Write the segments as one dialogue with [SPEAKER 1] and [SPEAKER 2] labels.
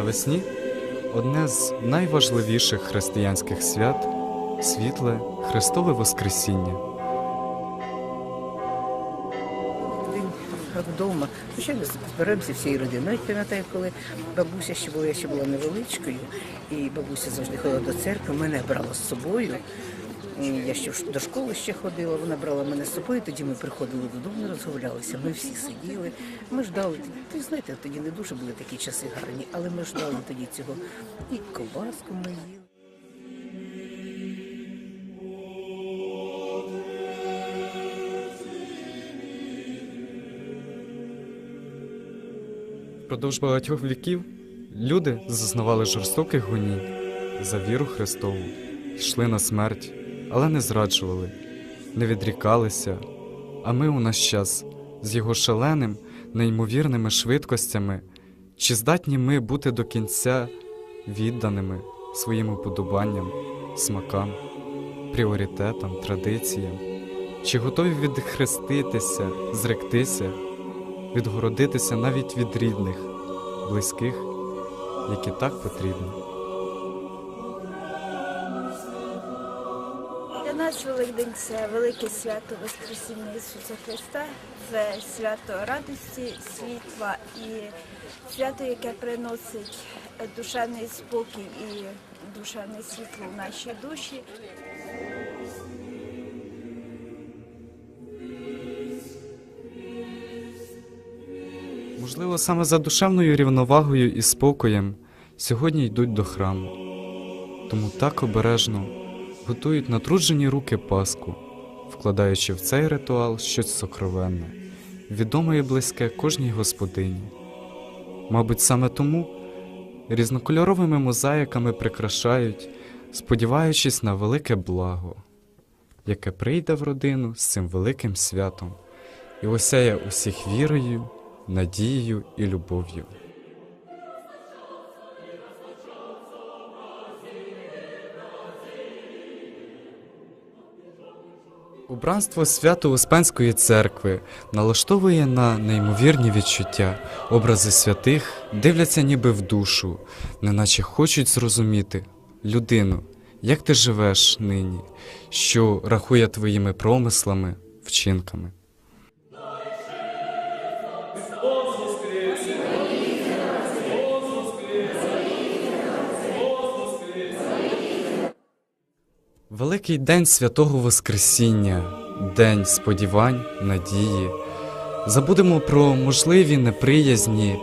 [SPEAKER 1] навесні одне з найважливіших християнських свят світле Христове Воскресіння.
[SPEAKER 2] День вдома. Звичайно, зберемося всією родиною. Навіть пам'ятаю, коли бабуся ще була, я ще була невеличкою, і бабуся завжди ходила до церкви, мене брала з собою. І Я ще до школи ще ходила, вона брала мене з собою, тоді ми приходили додому, розмовлялися. Ми всі сиділи, ми ждали. Ви знаєте, тоді не дуже були такі часи гарні, але ми ждали тоді цього. І ковбаску ми їли.
[SPEAKER 1] Впродовж багатьох віків люди зазнавали жорстоких гонінь за віру Христову, йшли на смерть, але не зраджували, не відрікалися. А ми у наш час з його шаленим, неймовірними швидкостями, чи здатні ми бути до кінця відданими своїм уподобанням, смакам, пріоритетам, традиціям, чи готові відхреститися, зректися відгородитися навіть від рідних, близьких, які так потрібні.
[SPEAKER 3] Нас Великдень це велике свято Воскресіння Ісуса Христа, це свято радості, світла і свято, яке приносить душевний спокій і душевне світло в наші душі.
[SPEAKER 1] Можливо, саме за душевною рівновагою і спокоєм сьогодні йдуть до храму. Тому так обережно готують натруджені руки Пасху, вкладаючи в цей ритуал щось сокровенне, відоме і близьке кожній господині. Мабуть, саме тому різнокольоровими мозаїками прикрашають, сподіваючись на велике благо, яке прийде в родину з цим великим святом і осяє усіх вірою, надією і любов'ю. Убранство Свято-Успенської церкви налаштовує на неймовірні відчуття. Образи святих дивляться ніби в душу, неначе хочуть зрозуміти людину, як ти живеш нині, що рахує твоїми промислами, вчинками. Великий день святого Воскресіння, день сподівань, надії. Забудемо про можливі неприязні,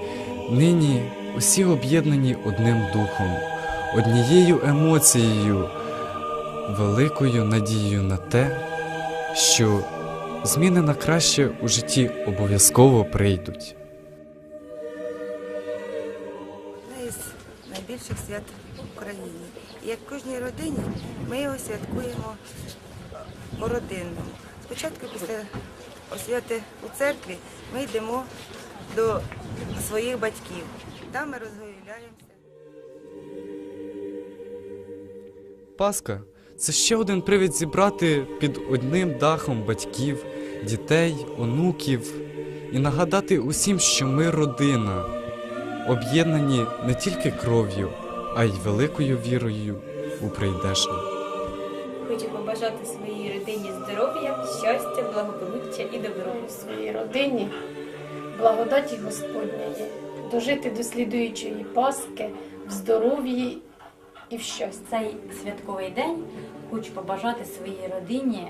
[SPEAKER 1] нині усі об'єднані одним духом, однією емоцією, великою надією на те, що зміни на краще у житті обов'язково прийдуть.
[SPEAKER 4] Найбільших свят в Україні. Як в кожній родині ми його святкуємо по-родинному. Спочатку після освяти у церкві ми йдемо до своїх батьків. Там ми розгуляємося.
[SPEAKER 1] Пасха це ще один привід зібрати під одним дахом батьків, дітей, онуків і нагадати усім, що ми родина, об'єднані не тільки кров'ю, а й великою вірою у прийдешнє.
[SPEAKER 5] Хочу побажати своїй родині здоров'я, щастя, благополуччя і добро.
[SPEAKER 6] своїй родині благодаті Господньої, дожити до слідуючої Пасхи в здоров'ї і в щасті.
[SPEAKER 7] цей святковий день хочу побажати своїй родині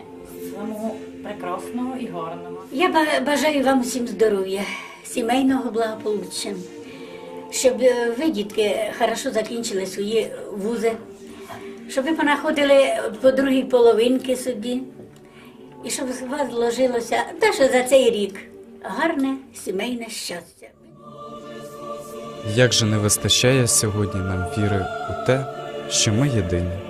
[SPEAKER 7] самого прекрасного і гарного.
[SPEAKER 8] Я ба- бажаю вам всім здоров'я, сімейного благополуччя, щоб е, ви, дітки, хорошо закінчили свої вузи, щоб ви понаходили по другій половинки собі, і щоб у вас зложилося те, що за цей рік гарне сімейне щастя.
[SPEAKER 1] Як же не вистачає сьогодні нам віри у те, що ми єдині.